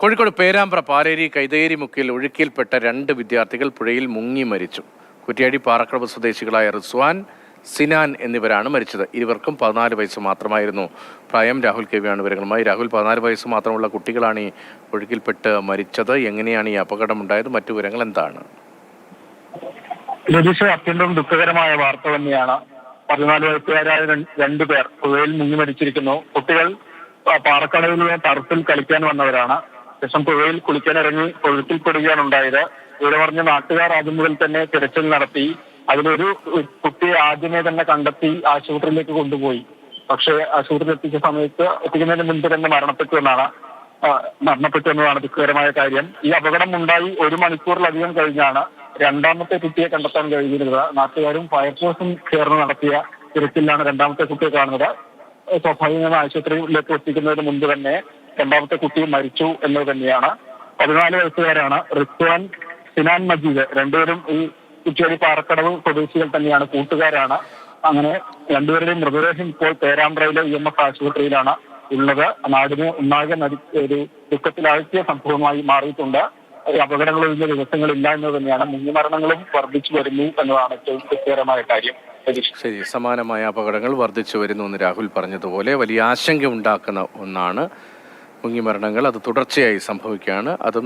കോഴിക്കോട് പേരാമ്പ്ര പാലേരി കൈതേരി മുക്കിൽ ഒഴുക്കിൽപ്പെട്ട രണ്ട് വിദ്യാർത്ഥികൾ പുഴയിൽ മുങ്ങി മരിച്ചു. കുറ്റ്യാടി പാറക്കടവ് സ്വദേശികളായ റിസ്വാൻ സിനാൻ എന്നിവരാണ് മരിച്ചത്. ഇരുവർക്കും പതിനാല് വയസ്സ് മാത്രമായിരുന്നു. പ്രായം രാഹുൽ കെ വിയാണ് വിവരങ്ങളുമായി. രാഹുൽ പതിനാല് വയസ്സ് മാത്രമുള്ള കുട്ടികളാണ് ഈ ഒഴുക്കിൽപ്പെട്ട് മരിച്ചത്. എങ്ങനെയാണ് ഈ അപകടം ഉണ്ടായത് മറ്റു വിവരങ്ങൾ എന്താണ്? രതീഷ് അത്യന്തം ദുഃഖകരമായ വാർത്ത തന്നെയാണ്. പതിനാല് വയസ്സുകാരായ രണ്ടു പേർ പുഴയിൽ മുങ്ങി മരിച്ചിരിക്കുന്നു. കുട്ടികൾ പാറക്കടവിലെ ടർഫിൽ കളിക്കാൻ വന്നവരാണ്. ശേഷം പുഴയിൽ കുളിക്കാനിറങ്ങി കൊഴുത്തിൽപ്പെടുകയാണ് ഉണ്ടായത്. ഇവിടെ പറഞ്ഞ നാട്ടുകാർ ആദ്യം മുതൽ തന്നെ തിരച്ചിൽ നടത്തി അതിലൊരു കുട്ടിയെ ആദ്യമേ തന്നെ കണ്ടെത്തി ആശുപത്രിയിലേക്ക് കൊണ്ടുപോയി. പക്ഷേ ആശുപത്രിയിൽ എത്തിച്ച സമയത്ത് എത്തിക്കുന്നതിന് മുൻപ് തന്നെ മരണപ്പെട്ടു എന്നാണ് മരണപ്പെട്ടു എന്നതാണ് ദുഃഖകരമായ കാര്യം. ഈ അപകടം ഉണ്ടായി ഒരു മണിക്കൂറിലധികം കഴിഞ്ഞാണ് രണ്ടാമത്തെ കുട്ടിയെ കണ്ടെത്താൻ കഴിഞ്ഞിരുന്നത്. നാട്ടുകാരും ഫയർഫോഴ്സും ചേർന്ന് നടത്തിയ തിരച്ചിലാണ് രണ്ടാമത്തെ കുട്ടിയെ കാണുന്നത്. സ്വാഭാവികമായി ആശുപത്രിയിലേക്ക് എത്തിക്കുന്നതിന് മുൻപ് തന്നെ രണ്ടാമത്തെ കുട്ടി മരിച്ചു എന്നത് തന്നെയാണ്. പതിനാല് വയസ്സുകാരാണ് റിസ്വാൻ സിനാൻ മജീദ്. രണ്ടുപേരും ഈ കുറ്റിയാടി പാറക്കടവ് സ്വദേശികൾ തന്നെയാണ് കൂട്ടുകാരാണ്. അങ്ങനെ രണ്ടുപേരുടെയും മൃതദേഹം ഇപ്പോൾ പേരാമ്പ്രയിലെ ഇ എം എസ് ആശുപത്രിയിലാണ് ഉള്ളത്. നാടിന് ഒന്നാകെ ഒരു ദുഃഖത്തിലാഴ്ത്തിയ സംഭവമായി മാറിയിട്ടുണ്ട്. അപകടങ്ങൾ ഒഴിഞ്ഞ ദിവസങ്ങളില്ല എന്ന് തന്നെയാണ്. മുങ്ങിമരണങ്ങളും വർദ്ധിച്ചു വരുന്നു എന്നതാണ് ഏറ്റവും ദുഃഖകരമായ കാര്യം. ശരി സമാനമായ അപകടങ്ങൾ വർദ്ധിച്ചു വരുന്നു എന്ന് രാഹുൽ പറഞ്ഞതുപോലെ വലിയ ആശങ്ക ഉണ്ടാക്കുന്ന ഒന്നാണ്. മുങ്ങിമരണങ്ങൾ അത് തുടർച്ചയായി സംഭവിക്കുകയാണ്. അതും